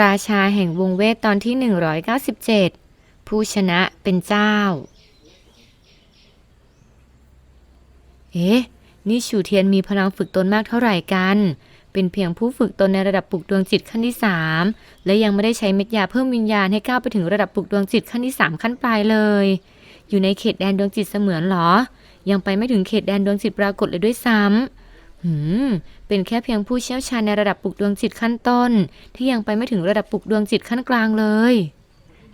ราชาแห่งวงเวทตอนที่ 197 ผู้ชนะเป็นเจ้า เอ๊ะ นี่ฉูเทียนมีพลังฝึกตนมากเท่าไหร่กัน เป็นเพียงผู้ฝึกตนในระดับปลุกดวงจิตขั้นที่ 3 และยังไม่ได้ใช้เม็ดยาเพิ่มวิญญาณให้ก้าวไปถึงระดับปลุกดวงจิตขั้นที่ 3 ขั้นปลายเลย อยู่ในเขตแดนดวงจิตเสมือนเหรอ ยังไปไม่ถึงเขตแดนดวงจิตปรากฏเลยด้วยซ้ำหืม เป็นแค่เพียงผู้เชี่ยวชาญในระดับปลุกดวงจิตขั้นต้น ที่ยังไปไม่ถึงระดับปลุกดวงจิตขั้นกลางเลย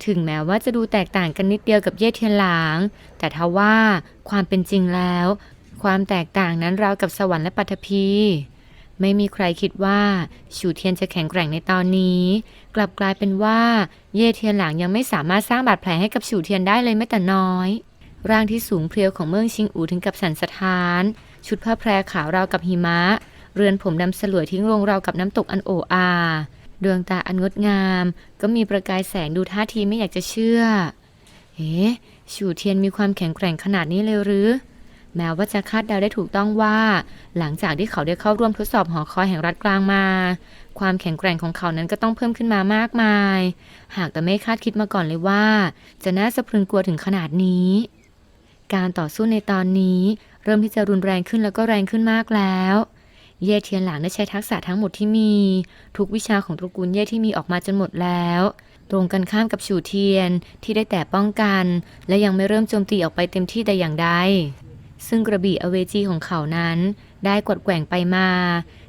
ถึงแม้ว่าจะดูแตกต่างกันนิดเดียวกับเย่เทียนหลาง แต่ทว่าความเป็นจริงแล้ว ความแตกต่างนั้นราวกับสวรรค์และปัทภีไม่มีใครคิดว่าฉูเทียนจะแข็งแกร่งในตอนนี้ กลับกลายเป็นว่าเย่เทียนหลางยังไม่สามารถสร้างบาดแผลให้กับฉูเทียนได้เลยแม้แต่น้อย ร่างที่สูงเพรียวของเมืองชิงอูถึงกับสันสะท้าน ชุดผ้าแพรขาวราวกับหิมะ เรือนผมดำสลวยทิ้งลงราวกับน้ำตกอันโออาดวงตาอันงดงาม ก็มีประกายแสงดูท่าทีไม่อยากจะเชื่อ เอ๊ะฉูเทียนมีความแข็งแกร่งขนาดนี้เลยหรือ แม้ว่าจะคาดเดาได้ถูกต้องว่า หลังจากที่เขาได้เข้าร่วมทดสอบหอคอยแห่งรัฐกลางมา ความแข็งแกร่งของเขานั้นก็ต้องเพิ่มขึ้นมามากมาย หากแต่ไม่คาดคิดมาก่อนเลยว่า จะน่าสะพรึงกลัวถึงขนาดนี้ การต่อสู้ในตอนนี้ เริ่มที่จะรุนแรงขึ้นแล้วก็แรงขึ้นมากแล้ว เย่เทียนหลางได้ใช้ทักษะทั้งหมดที่มี ทุกวิชาของตระกูลเย่ที่มีออกมาจนหมดแล้ว ตรงกันข้ามกับฉูเทียนที่ได้แต่ป้องกัน และยังไม่เริ่มโจมตีออกไปเต็มที่แต่อย่างใดซึ่งกระบี่อเวจีของเขานั้น ได้กดแกว่งไปมา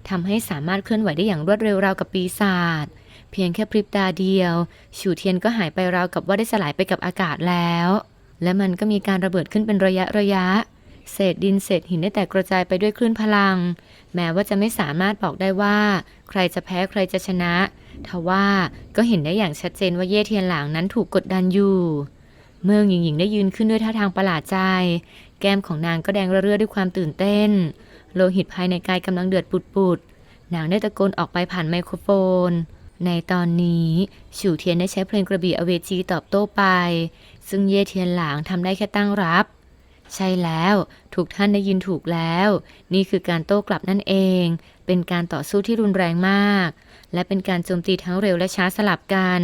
ทำให้สามารถเคลื่อนไหวได้อย่างรวดเร็วราวกับปีศาจเพียงแค่พริบตาเดียวฉูเทียนก็หายไปราวกับว่าได้สลายไปกับอากาศแล้ว และมันก็มีการระเบิดขึ้นเป็นระยะระยะ เศษดินเศษหินได้แตกกระจายไปด้วยคลื่นพลัง แม้ว่าจะไม่สามารถบอกได้ว่า ใครจะแพ้ใครจะชนะ ทว่าก็เห็นได้อย่างชัดเจนว่าเย่เทียนหลางนั้นถูกกดดันอยู่ เมืองหญิงหญิงได้ยืนขึ้นด้วยท่าทางประหลาดใจ แก้มของนางก็แดงระเรื่อด้วยความตื่นเต้น โลหิตภายในกายกำลังเดือดปุดๆนางได้ตะโกนออกไปผ่านไมโครโฟนในตอนนี้ฉูเทียนได้ใช้เพลงกระบี่อเวจีตอบโต้ไป ซึ่งเย่เทียนหลางทำได้แค่ตั้งรับ ใช่แล้วทุกท่านได้ยินถูกแล้ว นี่คือการโต้กลับนั่นเอง เป็นการต่อสู้ที่รุนแรงมาก และเป็นการโจมตีทั้งเร็วและช้าสลับกัน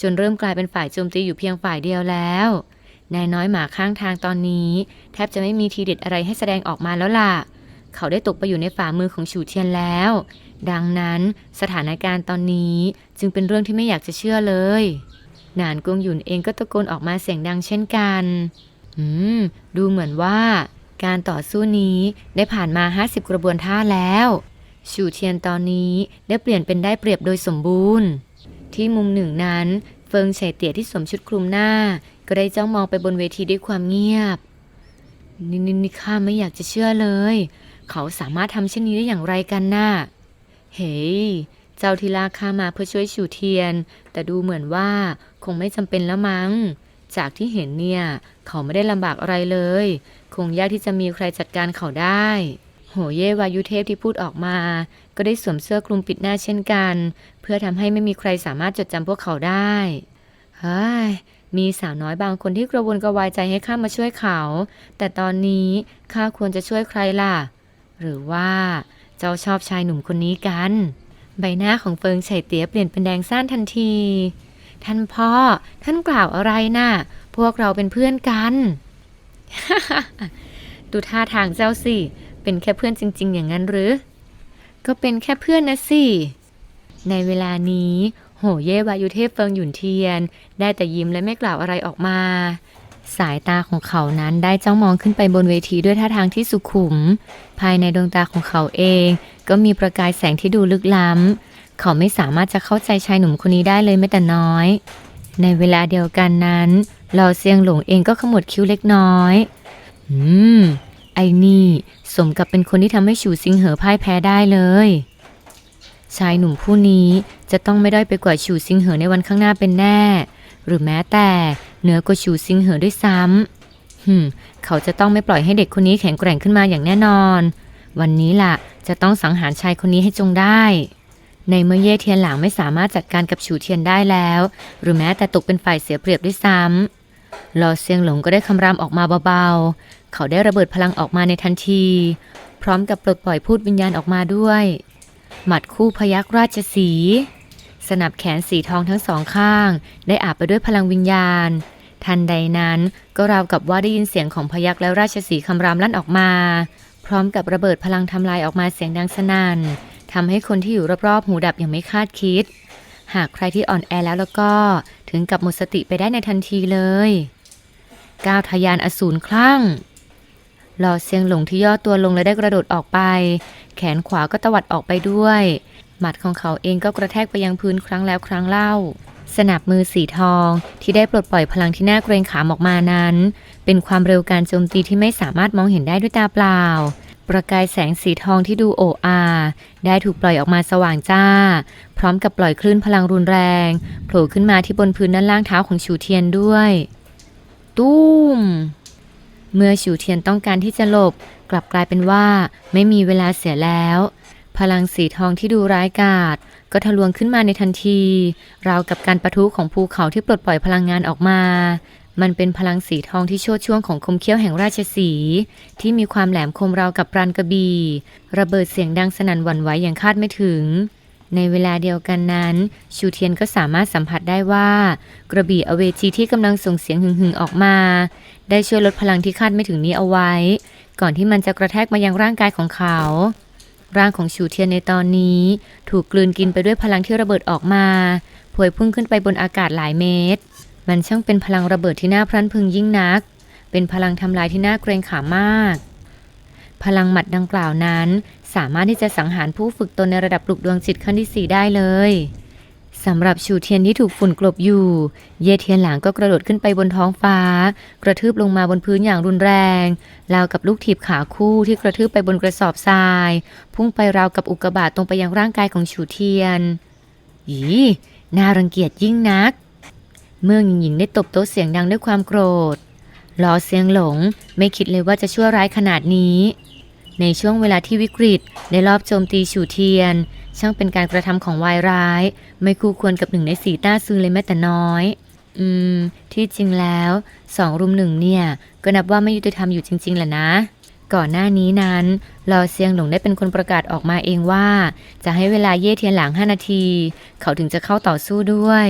จนเริ่มกลายเป็นฝ่ายโจมตีอยู่เพียงฝ่ายเดียวแล้วนายน้อยหมาข้างทางตอนนี้ แทบจะไม่มีทีเด็ดอะไรให้แสดงออกมาแล้วล่ะ เขาได้ตกไปอยู่ในฝ่ามือของฉูเทียนแล้ว ดังนั้นสถานการณ์ตอนนี้จึงเป็นเรื่องที่ไม่อยากจะเชื่อเลย นานกงหยุนเองก็ตะโกนออกมาเสียงดังเช่นกัน อืม ดูเหมือนว่า การต่อสู้นี้ได้ผ่านมา 50 กระบวนท่าแล้ว ชูเทียนตอนนี้ได้เปลี่ยนเป็นได้เปรียบโดยสมบูรณ์ ที่มุมหนึ่งนั้น เฟิงไฉเตี๋ยที่สวมชุดคลุมหน้า ก็ได้จ้องมองไปบนเวทีด้วยความเงียบนี่นี่นี่ข้าไม่อยากจะเชื่อเลย เขาสามารถทำเช่นนี้ได้อย่างไรกันน่ะเฮ้ยเจ้าทีลาข้ามาเพื่อช่วยฉูเทียน แต่ดูเหมือนว่าคงไม่จำเป็นแล้วมั้ง จากที่เห็นเนี่ย เขาไม่ได้ลำบากอะไรเลย คงยากที่จะมีใครจัดการเขาได้ โหเยวายุเทพที่พูดออกมา ก็ได้สวมเสื้อคลุมปิดหน้าเช่นกัน เพื่อทำให้ไม่มีใครสามารถจดจำพวกเขาได้เฮ้ยมีสาวน้อยบางคนที่กระวนกระวายใจให้ข้ามาช่วยเขา แต่ตอนนี้ข้าควรจะช่วยใครล่ะ หรือว่าเจ้าชอบชายหนุ่มคนนี้กัน ใบหน้าของเฟิงไฉเตี๋ยเปลี่ยนเป็นแดงซ่านทันที ท่านพ่อ ท่านกล่าวอะไรน่ะ พวกเราเป็นเพื่อนกัน ดูท่าทางเจ้าสิ เป็นแค่เพื่อนจริง ๆ อย่างนั้นหรือ ก็เป็นแค่เพื่อนนะสิ ในเวลานี้ โหเย่วายุเทพเฟิงหยุนเทียน ได้แต่ยิ้มและไม่กล่าวอะไรออกมา สายตาของเขานั้นได้จ้องมองขึ้นไปบนเวทีด้วยท่าทางที่สุขุม ภายในดวงตาของเขาเอง ก็มีประกายแสงที่ดูลึกล้ำ เขาไม่สามารถจะเข้าใจชายหนุ่มคนนี้ได้เลยแม้แต่น้อย ในเวลาเดียวกันนั้น หลอเซียงหลงเองก็ขมวดคิ้วเล็กน้อย อืม ไอ้นี่ สมกับเป็นคนที่ทำให้ฉูซิงเหอพ่ายแพ้ได้เลย ชายหนุ่มผู้นี้จะต้องไม่ได้ไปกว่าฉูซิงเหอในวันข้างหน้าเป็นแน่ หรือแม้แต่เหนือกว่าฉูซิงเหอด้วยซ้ำหึมเขาจะต้องไม่ปล่อยให้เด็กคนนี้แข็งแกร่งขึ้นมาอย่างแน่นอน วันนี้ล่ะ จะต้องสังหารชายคนนี้ให้จงได้ในเมื่อเย่เทียนหลางไม่สามารถจัดการกับฉูเทียนได้แล้ว หรือแม้แต่ตกเป็นฝ่ายเสียเปรียบด้วยซ้ำ ลอเซียงหลงก็ได้คำรามออกมาเบาๆ เขาได้ระเบิดพลังออกมาในทันที พร้อมกับปลดปล่อยพูดวิญญาณออกมาด้วย หมัดคู่พยักราชสี สนับแขนสีทองทั้งสองข้าง ได้อาบไปด้วยพลังวิญญาณ ทันใดนั้นก็ราวกับว่าได้ยินเสียงของพยักและราชสีคำรามลั่นออกมา พร้อมกับระเบิดพลังทำลายออกมาเสียงดังสนั่นทำให้คนที่อยู่รอบๆหูดับอย่างไม่คาดคิด หากใครที่อ่อนแอแล้วแล้วก็ถึงกับหมดสติไปได้ในทันทีเลยก้าวทะยานอสูรคลั่งหล่อเซียงหลงที่ย่อตัวลงและได้กระโดดออกไป แขนขวาก็ตวัดออกไปด้วย หมัดของเขาเองก็กระแทกไปยังพื้นครั้งแล้วครั้งเล่า สนับมือสีทองที่ได้ปลดปล่อยพลังที่น่าเกรงขามออกมานั้น เป็นความเร็วการโจมตีที่ไม่สามารถมองเห็นได้ด้วยตาเปล่า ประกายแสงสีทองที่ดูโอ้อาได้ถูกปล่อยออกมาสว่างจ้า พร้อมกับปล่อยคลื่นพลังรุนแรงโผล่ขึ้นมาที่บนพื้นด้านล่างเท้าของฉูเทียนด้วย ตุ้ม เมื่อฉูเทียนต้องการที่จะหลบ กลับกลายเป็นว่าไม่มีเวลาเสียแล้ว พลังสีทองที่ดูร้ายกาจก็ทะลวงขึ้นมาในทันที ราวกับการประทุของภูเขาที่ปลดปล่อยพลังงานออกมา มันเป็นพลังสีทองที่โชดช่วงของคมเขี้ยวแห่งราชสี ที่มีความแหลมคมราวกับปรานกระบี่ระเบิดเสียงดังสนั่นหวั่นไหวอย่างคาดไม่ถึง ในเวลาเดียวกันนั้น ชูเทียนก็สามารถสัมผัสได้ว่า กระบี่อเวจีที่กำลังส่งเสียงหึ่งๆออกมา ได้ช่วยลดพลังที่คาดไม่ถึงนี้เอาไว้ ก่อนที่มันจะกระแทกมายังร่างกายของเขาร่างของชูเทียนในตอนนี้ ถูกกลืนกินไปด้วยพลังที่ระเบิดออกมา พวยพุ่งขึ้นไปบนอากาศหลายเมตร มันช่างเป็นพลังระเบิดที่น่าพรั่นพึงยิ่งนัก เป็นพลังทำลายที่น่าเกรงขามมาก พลังหมัดดังกล่าวนั้น สามารถที่จะสังหารผู้ฝึกตนในระดับปลุกดวงจิตขั้นที่สี่ได้เลยสำหรับชูเทียนที่ถูกฝุ่นกลบอยู่ เยเทียนหลางก็กระโดดขึ้นไปบนท้องฟ้า กระทืบลงมาบนพื้นอย่างรุนแรงราวกับลูกถีบขาคู่ที่กระทืบไปบนกระสอบทราย พุ่งไปราวกับอุกกาบาตตรงไปยังร่างกายของชูเทียน อีน่ารังเกียจยิ่งนัก เมื่อหญิงหญิงได้ตบโต๊ะเสียงดังด้วยความโกรธลอเสียงหลงไม่คิดเลยว่าจะชั่วร้ายขนาดนี้ ในช่วงเวลาที่วิกฤตได้รอบโจมตีฉูเทียน ช่างเป็นการกระทำของวายร้าย ไม่คู่ควรกับหนึ่งในสีต้าซือเลยแม้แต่น้อย อืม ที่จริงแล้วสองรุมหนึ่งเนี่ย ก็นับว่าไม่ยุติธรรมอยู่จริงๆแหละนะก่อนหน้านี้นั้นลอเซียงหลงได้เป็นคนประกาศออกมาเองว่า จะให้เวลาเย่เทียนหลัง 5 นาที เขาถึงจะเข้าต่อสู้ด้วย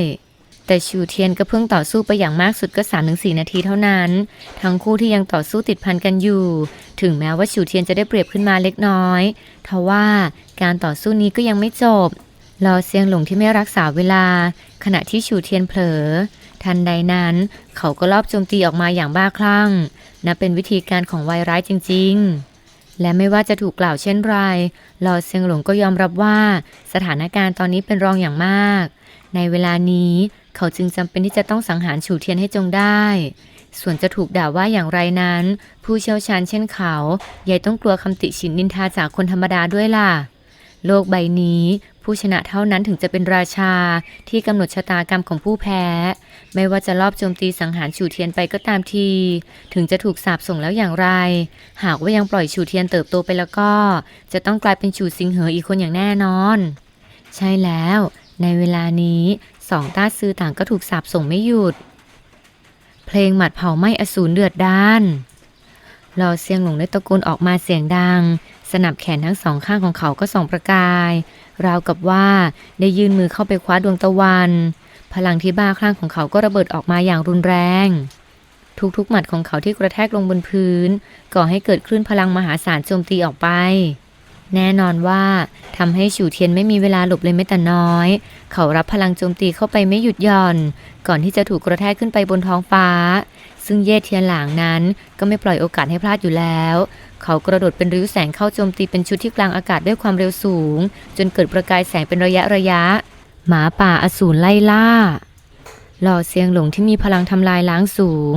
แต่ชูเทียนก็เพิ่งต่อสู้ไปอย่างมากสุดก็ 3-4 นาทีเท่านั้น ทั้งคู่ที่ยังต่อสู้ติดพันกันอยู่ ถึงแม้ว่าชูเทียนจะได้เปรียบขึ้นมาเล็กน้อย ทว่าการต่อสู้นี้ก็ยังไม่จบลอเซียงหลงที่ไม่รักษาเวลา ขณะที่ชูเทียนเผลอ ทันใดนั้น เขาก็ลอบโจมตีออกมาอย่างบ้าคลั่งนับเป็นวิธีการของวายร้ายจริง ๆ และไม่ว่าจะถูกกล่าวเช่นไรลอเซียงหลงก็ยอมรับว่า สถานการณ์ตอนนี้เป็นรองอย่างมาก ในเวลานี้ เขาจึงจำเป็นที่จะต้องสังหารฉูเทียนให้จงได้ ส่วนจะถูกด่าว่าอย่างไรนั้น ผู้เชี่ยวชาญเช่นเขายายต้องกลัวคำติฉินนินทาจากคนธรรมดาด้วยล่ะ โลกใบนี้ ผู้ชนะเท่านั้นถึงจะเป็นราชาที่กำหนดชะตากรรมของผู้แพ้ ไม่ว่าจะลอบโจมตีสังหารฉูเทียนไปก็ตามที ถึงจะถูกสาปส่งแล้วอย่างไร หากว่ายังปล่อยฉูเทียนเติบโตไปแล้วก็ จะต้องกลายเป็นฉูสิงเหออีกคนอย่างแน่นอน ใช่แล้วในเวลานี้ สองต้าซือต่างก็ถูกสาปส่งไม่หยุด เพลงหมัดเผาไหม้อสูรเดือดด้านลอเซียงหลงได้ตะโกนออกมาเสียงดัง สนับแขนทั้งสองข้างของเขาก็ส่องประกาย ราวกับว่าได้ยื่นมือเข้าไปคว้าดวงตะวัน พลังที่บ้าคลั่งของเขาก็ระเบิดออกมาอย่างรุนแรง ทุกๆหมัดของเขาที่กระแทกลงบนพื้น ก่อให้เกิดคลื่นพลังมหาศาลโจมตีออกไป แน่นอนว่าทำให้ฉูเทียนไม่มีเวลาหลบเลยแม้แต่น้อย เขารับพลังโจมตีเข้าไปไม่หยุดหย่อน ก่อนที่จะถูกกระแทกขึ้นไปบนท้องฟ้า ซึ่งเย่เทียนหลางนั้นก็ไม่ปล่อยโอกาสให้พลาดอยู่แล้ว เขากระโดดเป็นริ้วแสงเข้าโจมตีเป็นชุดที่กลางอากาศด้วยความเร็วสูง จนเกิดประกายแสงเป็นระยะระยะ หมาป่าอสูรไล่ล่าหล่อเซียงหลงที่มีพลังทำลายล้างสูง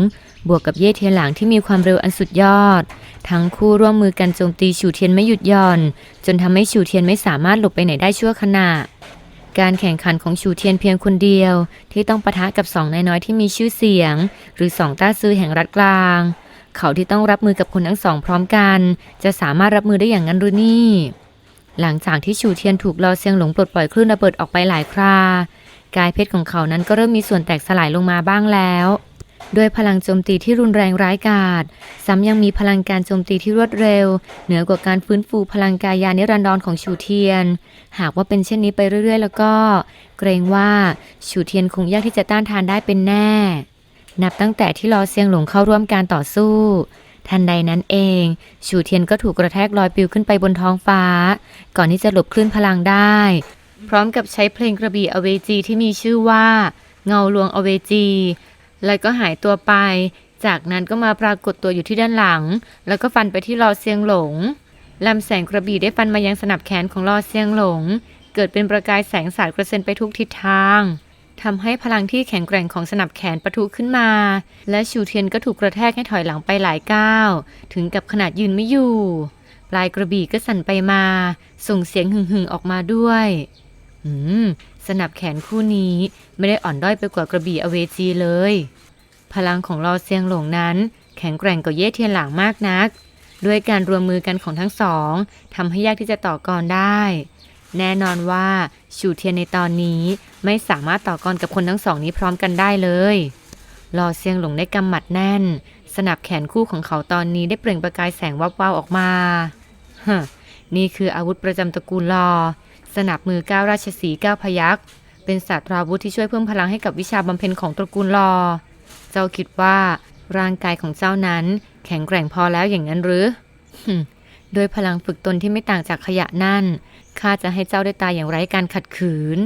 บวกกับเย่เทียนหลางที่มีความเร็วอันสุดยอด ทั้งคู่ร่วมมือกันโจมตีฉูเทียนไม่หยุดหย่อน จนทำให้ฉูเทียนไม่สามารถหลบไปไหนได้ชั่วขณะ การแข่งขันของฉูเทียนเพียงคนเดียว ที่ต้องปะทะกับสองนายน้อยที่มีชื่อเสียง หรือสองต้าซื้อแห่งรัฐกลาง เขาที่ต้องรับมือกับคนทั้งสองพร้อมกัน จะสามารถรับมือได้อย่างนั้นหรือนี่ หลังจากที่ฉูเทียนถูกลอเซียงหลงปลดปล่อยคลื่นระเบิดออกไปหลายครากายเพชรของเขานั้นก็เริ่มมีส่วนแตกสลายลงมาบ้างแล้ว ด้วยพลังโจมตีที่รุนแรงร้ายกาจซ้ำยังมีพลังการโจมตีที่รวดเร็ว เหนือกว่าการฟื้นฟูพลังกายานิรันดรของชูเทียน หากว่าเป็นเช่นนี้ไปเรื่อย ๆ แล้วก็ เกรงว่าชูเทียนคงยากที่จะต้านทานได้เป็นแน่ นับตั้งแต่ที่ลอเซียงหลงเข้าร่วมการต่อสู้ ทันใดนั้นเอง ชูเทียนก็ถูกกระแทกลอยปิวขึ้นไปบนท้องฟ้า ก่อนที่จะหลบคลื่นพลังได้ พร้อมกับใช้เพลงกระบี่อเวจีที่มีชื่อว่า เงาลวงอเวจี แล้วก็หายตัวไป จากนั้นก็มาปรากฏตัวอยู่ที่ด้านหลัง แล้วก็ฟันไปที่ลอเซียงหลงลำแสงกระบี่ได้ฟันมายังสนับแขนของลอเซียงหลง เกิดเป็นประกายแสงสาดกระเซ็นไปทุกทิศทางทำให้พลังที่แข็งแกร่งของสนับแขนปะทุขึ้นมา และชูเทียนก็ถูกกระแทกให้ถอยหลังไปหลายก้าว ถึงกับขนาดยืนไม่อยู่ ปลายกระบี่ก็สั่นไปมา ส่งเสียงหึ่งๆออกมาด้วย อืม สนับแขนคู่นี้ไม่ได้อ่อนด้อยไปกว่ากระบี่อเวจีเลย พลังของลอเซียงหลงนั้น แข็งแกร่งกว่าเย่เทียนหลางมากนัก ด้วยการรวมมือกันของทั้งสองทำให้ยากที่จะต่อกรได้ แน่นอนว่าชูเทียนในตอนนี้ไม่สามารถต่อกรกับคนทั้งสองนี้พร้อมกันได้เลยลอเซียงหลงได้กำหมัดแน่น สนับแขนคู่ของเขาตอนนี้ได้เปล่งประกายแสงวับวาวออกมาฮนี่คืออาวุธประจำตระกูลลอ สนับมือก้าวราชสีก้าวพยักษ์เป็นศาสตราวุธที่ช่วยเพิ่มพลังให้กับวิชาบำเพ็ญของตระกูลลอ เจ้าคิดว่า ร่างกายของเจ้านั้น แข็งแกร่งพอแล้วอย่างนั้นหรือโดยพลังฝึกตนที่ไม่ต่างจากขยะนั่นข้าจะให้เจ้าได้ตายอย่างไร้การขัดขืน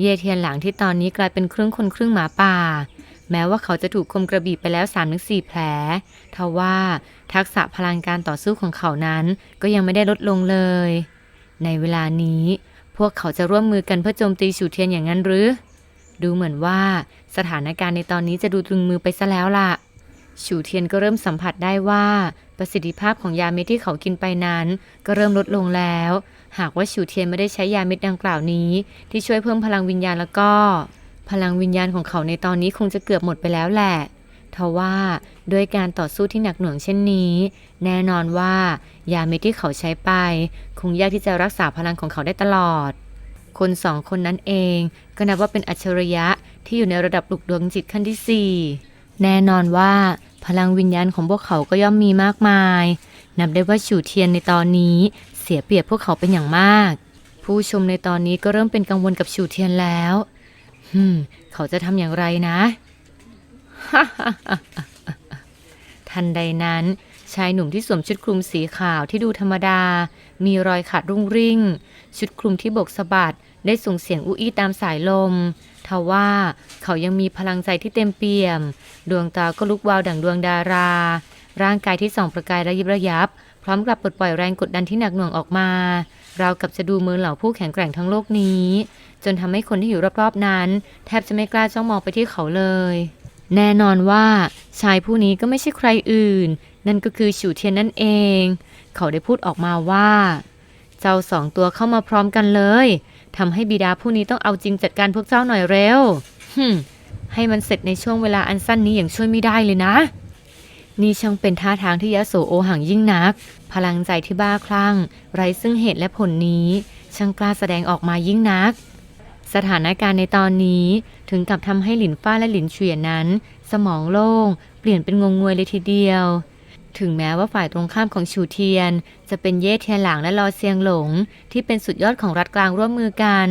เยเทียนหลางที่ตอนนี้กลายเป็นครึ่งคนครึ่งหมาป่า แม้ว่าเขาจะถูกคมกระบี่ไปแล้ว3-4แผลทว่าทักษะพลังการต่อสู้ของเขานั้นก็ยังไม่ได้ลดลงเลย ในเวลานี้พวกเขาจะร่วมมือกันเพื่อโจมตีฉูเทียนอย่างนั้นหรือ ดูเหมือนว่าสถานการณ์ในตอนนี้จะดูตรึงมือไปซะแล้วล่ะฉูเทียนก็เริ่มสัมผัสได้ว่า ประสิทธิภาพของยาเม็ดที่เขากินไปนั้น ก็เริ่มลดลงแล้ว หากว่าฉูเทียนไม่ได้ใช้ยาเม็ดดังกล่าวนี้ ที่ช่วยเพิ่มพลังวิญญาณแล้วก็ พลังวิญญาณของเขาในตอนนี้คงจะเกือบหมดไปแล้วแหละ ทว่าด้วยการต่อสู้ที่หนักหน่วงเช่นนี้ แน่นอนว่ายาเม็ดที่เขาใช้ไป คงยากที่จะรักษาพลังของเขาได้ตลอด คนสองคนนั้นเองก็นับว่าเป็นอัจฉริยะที่อยู่ในระดับปลุกดวงจิตขั้นที่สี่แน่นอนว่าพลังวิญญาณของพวกเขาก็ย่อมมีมากมาย นับได้ว่าฉูเทียนในตอนนี้เสียเปรียบพวกเขาเป็นอย่างมาก ผู้ชมในตอนนี้ก็เริ่มเป็นกังวลกับฉูเทียนแล้วฮึมเขาจะทำอย่างไรนะ ทันใดนั้น ชายหนุ่มที่สวมชุดคลุมสีขาวที่ดูธรรมดา มีรอยขาดรุ่งริ่ง ชุดคลุมที่บกสะบัดได้ส่งเสียงอุ้อี้ตามสายลมทว่าเขายังมีพลังใจที่เต็มเปี่ยม ดวงตาก็ลุกวาวดั่งดวงดารา ร่างกายที่ส่องประกายระยิบระยับ พร้อมกับปลดปล่อยแรงกดดันที่หนักหน่วงออกมา เรากับจะดูมือเหล่าผู้แข็งแกร่งทั้งโลกนี้ จนทำให้คนที่อยู่รอบๆนั้น แทบจะไม่กล้าจ้องมองไปที่เขาเลย แน่นอนว่าชายผู้นี้ก็ไม่ใช่ใครอื่น นั่นก็คือฉูเทียนนั่นเอง เขาได้พูดออกมาว่า เจ้าสองตัวเข้ามาพร้อมกันเลยทำให้บิดาผู้นี้ต้องเอาจริงจัดการพวกเจ้าหน่อยเร็วฮึให้มันเสร็จในช่วงเวลาอันสั้นนี้อย่างช่วยไม่ได้เลยนะ นี่ช่างเป็นท่าทางที่ยะโสโอหังยิ่งนัก พลังใจที่บ้าคลั่ง ไร้ซึ่งเหตุและผลนี้ช่างกล้าแสดงออกมายิ่งนัก สถานการณ์ในตอนนี้ถึงกับทำให้หลินฟ้าและหลินเฉียนนั้น สมองโล่ง เปลี่ยนเป็นงงงวยเลยทีเดียว ถึงแม้ว่าฝ่ายตรงข้ามของชูเทียน จะเป็นเย่เทียนหลางและลอเซียงหลง ที่เป็นสุดยอดของรัฐกลางร่วมมือกัน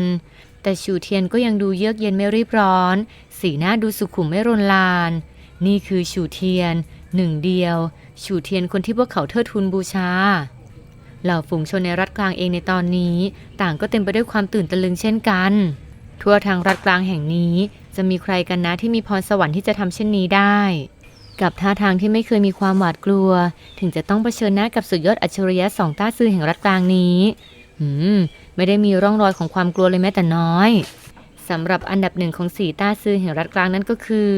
แต่ชูเทียนก็ยังดูเยือกเย็นไม่รีบร้อน สีหน้าดูสุขุมไม่รนลาน นี่คือชูเทียน หนึ่งเดียว ชูเทียนคนที่พวกเขาเทิดทูนบูชาเหล่าฝูงชนในรัฐกลางเองในตอนนี้ ต่างก็เต็มไปด้วยความตื่นตะลึงเช่นกัน ทั่วทางรัฐกลางแห่งนี้ จะมีใครกันนะที่มีพรสวรรค์ที่จะทำเช่นนี้ได้ กับท่าทางที่ไม่เคยมีความหวาดกลัว ถึงจะต้องเผชิญหน้ากับสุดยอดอัจฉริยะสองต้าซื่อแห่งรัฐกลางนี้หืมไม่ได้มีร่องรอยของความกลัวเลยแม้แต่น้อยสำหรับอันดับหนึ่งของสีต้าซื่อแห่งรัฐกลางนั้นก็คือ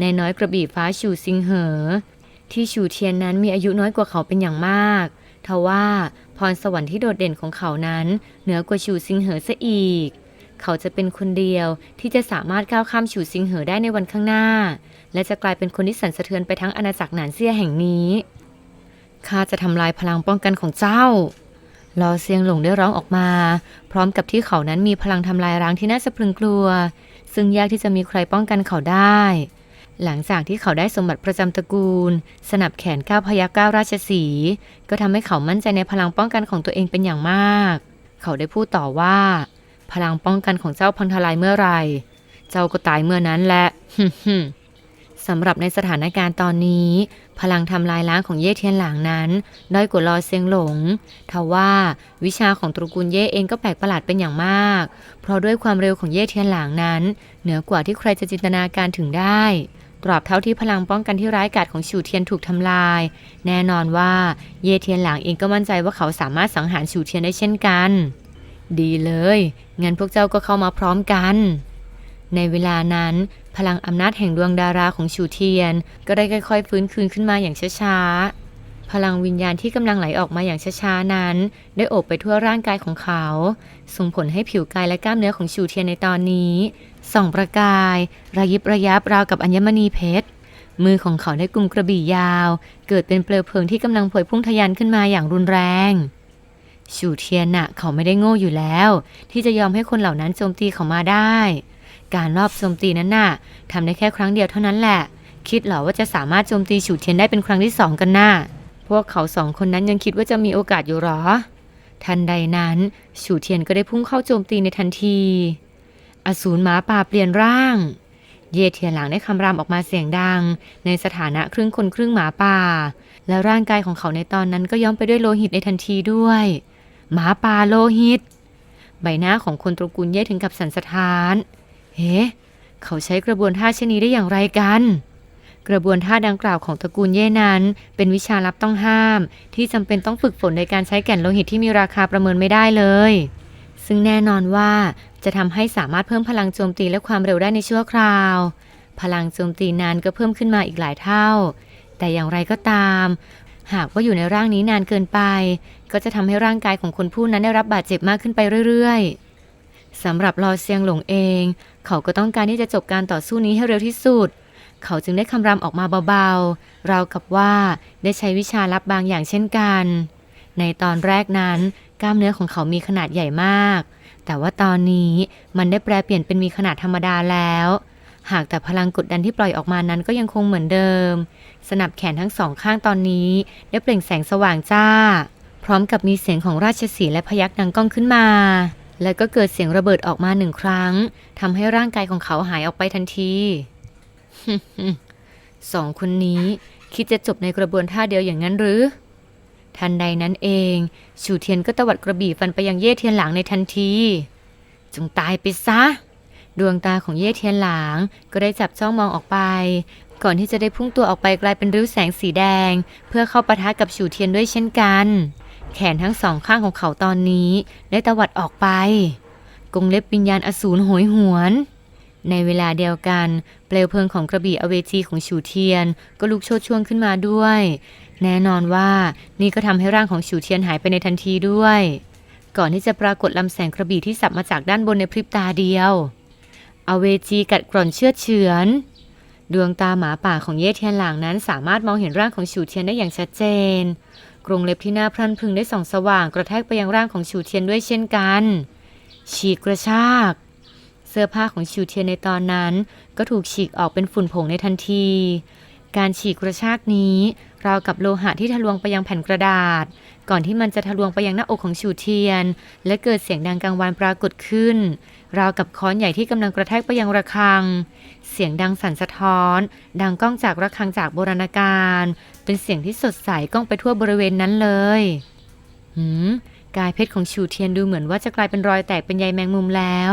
นายน้อยกระบี่ฟ้าชูซิงเหอ ที่ชูเทียนนั้นมีอายุน้อยกว่าเขาเป็นอย่างมากทว่าพรสวรรค์ที่โดดเด่นของเขานั้น เหนือกว่าชูซิงเหอซะอีก เขาจะเป็นคนเดียวที่จะสามารถก้าวข้ามฉูซิงเหอได้ในวันข้างหน้า และจะกลายเป็นคนที่สั่นสะเทือนไปทั้งอาณาจักรหนานเซี่ยแห่งนี้ข้าจะทำลายพลังป้องกันของเจ้าลอเซียงหลงได้ร้องออกมา พร้อมกับที่เขานั้นมีพลังทำลายร้างที่น่าสะพรึงกลัว ซึ่งยากที่จะมีใครป้องกันเขาได้ หลังจากที่เขาได้สมบัติประจำตระกูล สนับแขนก้าวพยักก้าวราชสี ก็ทำให้เขามั่นใจในพลังป้องกันของตัวเองเป็นอย่างมาก เขาได้พูดต่อว่า พลังป้องกันของเจ้าพังทลายเมื่อไร เจ้าก็ตายเมื่อนั้นแหละสำหรับในสถานการณ์ตอนนี้ พลังทำลายล้างของเย่เทียนหลางนั้นด้อยกว่าลอเซียงหลงทว่าวิชาของตระกูลเย่เองก็แปลกประหลาดเป็นอย่างมาก เพราะด้วยความเร็วของเย่เทียนหลางนั้น เหนือกว่าที่ใครจะจินตนาการถึงได้ ตราบเท่าที่พลังป้องกันที่ร้ายกาจของฉูเทียนถูกทำลาย แน่นอนว่าเย่เทียนหลางเองก็มั่นใจว่าเขาสามารถสังหารฉูเทียนได้เช่นกัน ดีเลย งั้นพวกเจ้าก็เข้ามาพร้อมกัน ในเวลานั้น พลังอำนาจแห่งดวงดาราของฉูเทียน ก็ได้ค่อยๆ ฟื้นคืนขึ้นมาอย่างช้าๆ พลังวิญญาณที่กำลังไหลออกมาอย่างช้าๆนั้น ได้โอบไปทั่วร่างกายของเขา ส่งผลให้ผิวกายและกล้ามเนื้อของฉูเทียนในตอนนี้ส่องประกาย ระยิบระยับราวกับอัญมณีเพชรมือของเขาได้กลุ่มกระบี่ยาว เกิดเป็นเปลวเพลิงที่กำลังพวยพุ่งทะยานขึ้นมาอย่างรุนแรง ฉูเทียนน่ะเขาไม่ได้โง่อยู่แล้ว ที่จะยอมให้คนเหล่านั้นโจมตีเขามาได้ การรอบโจมตีนั้นน่ะทำได้แค่ครั้งเดียวเท่านั้นแหละ คิดเหรอว่าจะสามารถโจมตีฉูเทียนได้เป็นครั้งที่สองกันน่ะพวกเขาสองคนนั้นยังคิดว่าจะมีโอกาสอยู่หรอ ทันใดนั้นฉูเทียนก็ได้พุ่งเข้าโจมตีในทันที อสูรหมาป่าเปลี่ยนร่าง เยเทียนหลังได้คำรามออกมาเสียงดัง ในสถานะครึ่งคนครึ่งหมาป่า และร่างกายของเขาในตอนนั้นก็ย้อมไปด้วยโลหิตในทันทีด้วย หมาป่าโลหิต ใบหน้าของคนตระกูลเย่ถึงกับสันสะท้าน เฮ้เขาใช้กระบวนท่าเช่นนี้ได้อย่างไรกัน กระบวนท่าดังกล่าวของตระกูลเย่นั้น เป็นวิชาลับต้องห้าม ที่จำเป็นต้องฝึกฝนในการใช้แก่นโลหิตที่มีราคาประเมินไม่ได้เลย ซึ่งแน่นอนว่าจะทำให้สามารถเพิ่มพลังโจมตีและความเร็วได้ในชั่วคราว พลังโจมตีนั้นก็เพิ่มขึ้นมาอีกหลายเท่า แต่อย่างไรก็ตาม หากว่าอยู่ในร่างนี้นานเกินไป ก็จะทำให้ร่างกายของคนผู้นั้นได้รับบาดเจ็บมากขึ้นไปเรื่อยๆสำหรับลอเซียงหลงเอง เขาก็ต้องการที่จะจบการต่อสู้นี้ให้เร็วที่สุด เขาจึงได้คำรามออกมาเบาๆราวกับว่าได้ใช้วิชาลับบางอย่างเช่นกัน ในตอนแรกนั้นกล้ามเนื้อของเขามีขนาดใหญ่มาก แต่ว่าตอนนี้มันได้แปลเปลี่ยนเป็นมีขนาดธรรมดาแล้ว หากแต่พลังกดดันที่ปล่อยออกมานั้นก็ยังคงเหมือนเดิม สนับแขนทั้งสองข้างตอนนี้ ได้เปล่งแสงสว่างจ้า พร้อมกับมีเสียงของราชสีและพยักดังก้องขึ้นมา แล้วก็เกิดเสียงระเบิดออกมาหนึ่งครั้งทำให้ร่างกายของเขาหายออกไปทันทีสองคนนี้คิดจะจบในกระบวนท่าเดียวอย่างนั้นหรือ ทันใดนั้นเอง ชูเทียนก็ตวัดกระบี่ฟันไปยังเย่เทียนหลางในทันที จงตายไปซะ ดวงตาของเย่เทียนหลางก็ได้จับจ้องมองออกไป ก่อนที่จะได้พุ่งตัวออกไปกลายเป็นริ้วแสงสีแดง เพื่อเข้าปะทะกับฉูเทียนด้วยเช่นกัน แขนทั้งสองข้างของเขาตอนนี้ได้ตวัดออกไป กงเล็บวิญญาณอสูรโหยหวน ในเวลาเดียวกัน เปลวเพลิงของกระบี่อเวจีของฉูเทียน ก็ลุกโชดช่วงขึ้นมาด้วย แน่นอนว่านี่ก็ทำให้ร่างของฉูเทียนหายไปในทันทีด้วย ก่อนที่จะปรากฏลำแสงกระบี่ที่สับมาจากด้านบนในพริบตาเดียว อเวจีกัดกร่อนเชือเฉือนดวงตาหมาป่าของเย่เทียนหลางนั้นสามารถมองเห็นร่างของฉูเทียนได้อย่างชัดเจน กรงเล็บที่หน้าพรันพึงได้ส่องสว่างกระแทกไปยังร่างของฉูเทียนด้วยเช่นกัน ฉีกกระชาก เสื้อผ้าของฉูเทียนในตอนนั้น ก็ถูกฉีกออกเป็นฝุ่นผงในทันที การฉีกกระชากนี้ราวกับโลหะที่ทะลวงไปยังแผ่นกระดาษ ก่อนที่มันจะทะลวงไปยังหน้าอกของฉูเทียน และเกิดเสียงดังกังวานปรากฏขึ้น ราวกับค้อนใหญ่ที่กำลังกระแทกไปยังระฆัง เสียงดังสั่นสะท้อน ดังก้องจากระฆังจากโบราณกาลเป็นเสียงที่สดใสก้องไปทั่วบริเวณนั้นเลยหืมกายเพชรของฉูเทียนดูเหมือนว่าจะกลายเป็นรอยแตกเป็นใยแมงมุมแล้ว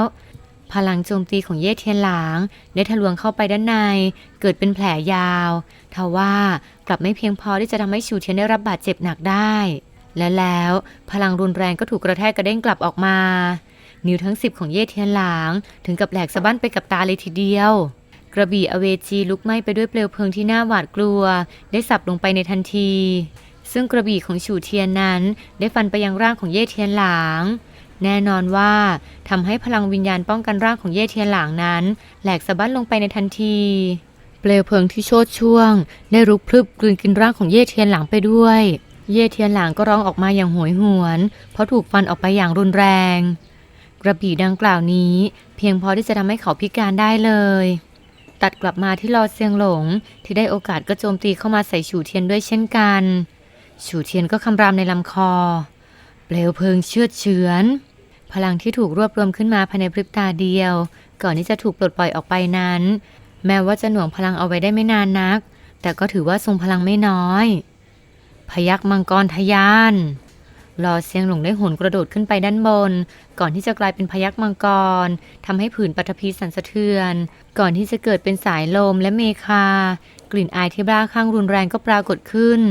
พลังโจมตีของเย่เทียนหลางได้ทะลวงเข้าไปด้านใน เกิดเป็นแผลยาวทว่ากลับไม่เพียงพอที่จะทำให้ฉูเทียนได้รับบาดเจ็บหนักได้ และแล้วพลังรุนแรงก็ถูกกระแทกกระเด้งกลับออกมา นิ้วทั้งสิบของเย่เทียนหลางถึงกับแหลกสะบั้นไปกับตาเลยทีเดียว กระบี่อเวจีลุกไหม้ไปด้วยเปลวเพลิงที่น่าหวาดกลัว ได้สับลงไปในทันที ซึ่งกระบี่ของฉูเทียนนั้น ได้ฟันไปยังร่างของเย่เทียนหลาง แน่นอนว่าทำให้พลังวิญญาณป้องกันร่างของเย่เทียนหลางนั้น แหลกสะบั้นลงไปในทันที เปลวเพลิงที่โชดช่วง ได้รุกพรึบกลืนกินร่างของเย่เทียนหลางไปด้วย เย่เทียนหลางก็ร้องออกมาอย่างโหยหวน เพราะถูกฟันออกไปอย่างรุนแรง กระบี่ดังกล่าวนี้ เพียงพอที่จะทำให้เขาพิการได้เลย ตัดกลับมาที่ลอเซียงหลง ที่ได้โอกาสก็โจมตีเข้ามาใส่ฉูเทียนด้วยเช่นกัน ฉูเทียนก็คำรามในลำคอ เปลวเพลิงเชือดเฉือน พลังที่ถูกรวบรวมขึ้นมาภายในพริบตาเดียว ก่อนที่จะถูกปลดปล่อยออกไปนั้น แม้ว่าจะหน่วงพลังเอาไว้ได้ไม่นานนัก แต่ก็ถือว่าทรงพลังไม่น้อย พยักมังกรทะยาน ลอเซียงหลงได้โหนกระโดดขึ้นไปด้านบน ก่อนที่จะกลายเป็นพยักมังกรทำให้ผืนปฐพีสั่นสะเทือน ก่อนที่จะเกิดเป็นสายลมและเมคากลิ่นอายที่บ้าคลั่งรุนแรงก็ปรากฏขึ้น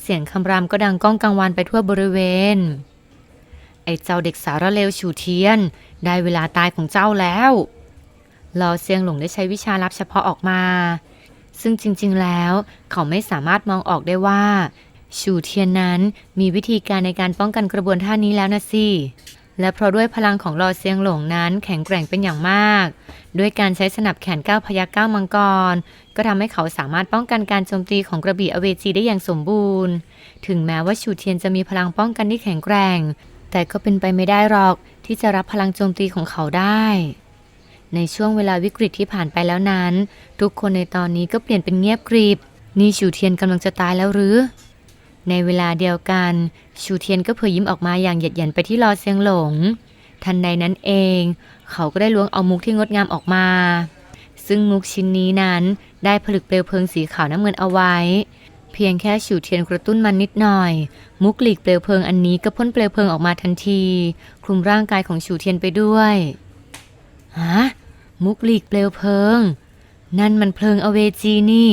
เสียงคำรามก็ดังก้องกังวานไปทั่วบริเวณ ไอ้เจ้าเด็กสารเลวฉูเทียน ได้เวลาตายของเจ้าแล้วลอเซียงหลงได้ใช้วิชาลับเฉพาะออกมา ซึ่งจริง ๆ แล้ว เขาไม่สามารถมองออกได้ว่า ชูเทียนนั้นมีวิธีการในการป้องกันกระบวนท่านี้แล้วนะสิ และเพราะด้วยพลังของลอเซียงหลงนั้นแข็งแกร่งเป็นอย่างมาก ด้วยการใช้สนับแขนก้าวพยักก้าวมังกร ก็ทำให้เขาสามารถป้องกันการโจมตีของกระบี่อเวจีได้อย่างสมบูรณ์ ถึงแม้ว่าชูเทียนจะมีพลังป้องกันที่แข็งแกร่ง แต่ก็เป็นไปไม่ได้หรอกที่จะรับพลังโจมตีของเขาได้ในช่วงเวลาวิกฤตที่ผ่านไปแล้วนั้น ทุกคนในตอนนี้ก็เปลี่ยนเป็นเงียบกริบ นี่ชูเทียนกำลังจะตายแล้วหรือ ในเวลาเดียวกัน ชูเทียนก็เผยยิ้มออกมาอย่างเหยียดหยันไปที่ลอเซียงหลง ทันใดนั้นเอง เขาก็ได้ล้วงเอามุกที่งดงามออกมา ซึ่งมุกชิ้นนี้นั้นได้ผลึกเปลวเพลิงสีขาวน้ำเงินเอาไว้ เพียงแค่ฉูเทียนกระตุ้นมันนิดหน่อย มุกหลีกเปลวเพลิงอันนี้ก็พ่นเปลวเพลิงออกมาทันที คลุมร่างกายของฉูเทียนไปด้วยฮะมุกหลีกเปลวเพลิง นั่นมันเพลิงอเวจีนี่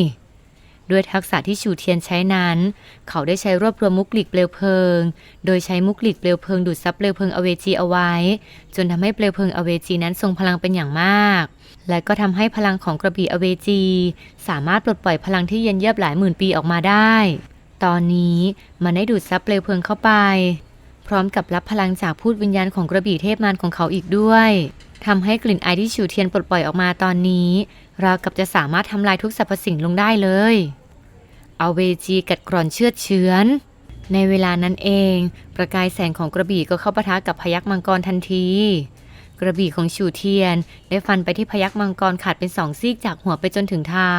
ด้วยทักษะที่ฉูเทียนใช้นั้น เขาได้ใช้รวบรวมมุกหลีกเปลวเพลิง โดยใช้มุกหลีกเปลวเพลิงดูดซับเปลวเพลิงอเวจีเอาไว้ จนทำให้เปลวเพลิงอเวจีนั้นทรงพลังเป็นอย่างมาก และก็ทำให้พลังของกระบี่อเวจี สามารถปลดปล่อยพลังที่เย็นเยียบหลายหมื่นปีออกมาได้ ตอนนี้มันได้ดูดซับเปลวเพลิงเข้าไป พร้อมกับรับพลังจากพูดวิญญาณของกระบี่เทพมารของเขาอีกด้วยทำให้กลิ่นไอที่ฉูเทียนปลดปล่อยออกมาตอนนี้ ราวกับจะสามารถทำลายทุกสรรพสิ่งลงได้เลย เอาเวจีกัดกร่อนเชือดเฉือน ในเวลานั้นเอง ประกายแสงของกระบี่ก็เข้าปะทะกับพยักมังกรทันที กระบี่ของฉูเทียน ได้ฟันไปที่พยักมังกรขาดเป็นสองซีกจากหัวไปจนถึงเท้า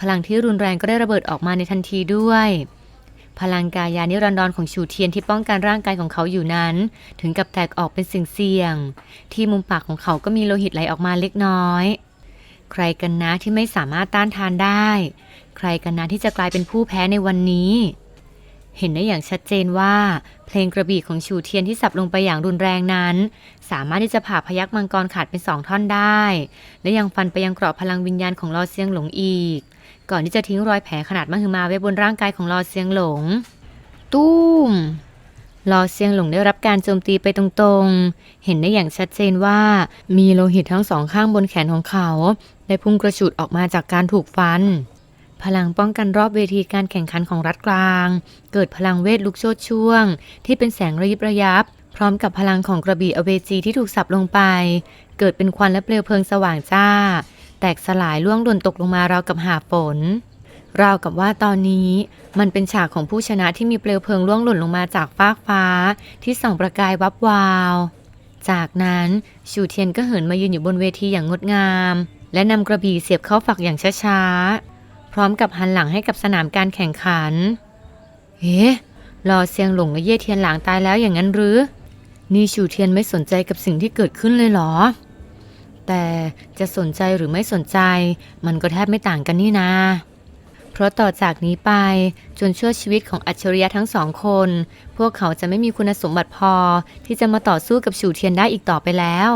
พลังที่รุนแรงก็ได้ระเบิดออกมาในทันทีด้วย พลังกายานิรันดรของฉูเทียนที่ป้องกันร่างกายของเขาอยู่นั้น ถึงกับแตกออกเป็นสิ่งเสี่ยง ที่มุมปากของเขาก็มีโลหิตไหลออกมาเล็กน้อย ใครกันนะที่ไม่สามารถต้านทานได้ ใครกันนะที่จะกลายเป็นผู้แพ้ในวันนี้ เห็นได้อย่างชัดเจนว่า เพลงกระบี่ของฉูเทียนที่สับลงไปอย่างรุนแรงนั้น สามารถที่จะผ่าพยักมังกรขาดเป็นสองท่อนได้ และยังฟันไปยังเกราะพลังวิญญาณของลอเซียงหลงอีก ก่อนที่จะทิ้งรอยแผลขนาดมหึมาไว้บนร่างกายของลอเซียงหลง ตุ้มลอเซียงหลงได้รับการโจมตีไปตรงๆ เห็นได้อย่างชัดเจนว่ามีโลหิตทั้งสองข้างบนแขนของเขา ได้พุ่งกระฉูดออกมาจากการถูกฟัน พลังป้องกันรอบเวทีการแข่งขันของรัฐกลาง เกิดพลังเวทลุกโชดช่วง ที่เป็นแสงระยิบระยับ พร้อมกับพลังของกระบี่อเวจีที่ถูกสับลงไป เกิดเป็นควันและเปลวเพลิงสว่างจ้า แตกสลายล่วงหล่นตกลงมาราวกับหาฝนราวกับว่าตอนนี้มันเป็นฉากของผู้ชนะที่มีเปลวเพลิงล่วงหล่นลงมาจากฟากฟ้า ที่ส่องประกายวับวาว จากนั้นชูเทียนก็เหินมายืนอยู่บนเวทีอย่างงดงาม และนำกระบี่เสียบเข้าฝักอย่างช้าๆ พร้อมกับหันหลังให้กับสนามการแข่งขัน เอ๊ะรอเซียงหลงและเย่เทียนหลางตายแล้วอย่างนั้นหรือ นี่ชูเทียนไม่สนใจกับสิ่งที่เกิดขึ้นเลยเหรอ แต่จะสนใจหรือไม่สนใจ มันก็แทบไม่ต่างกันนี่นาเพราะต่อจากนี้ไปจนชั่วชีวิตของอัจฉริยะทั้งสองคน พวกเขาจะไม่มีคุณสมบัติพอที่จะมาต่อสู้กับฉูเทียนได้อีกต่อไปแล้ว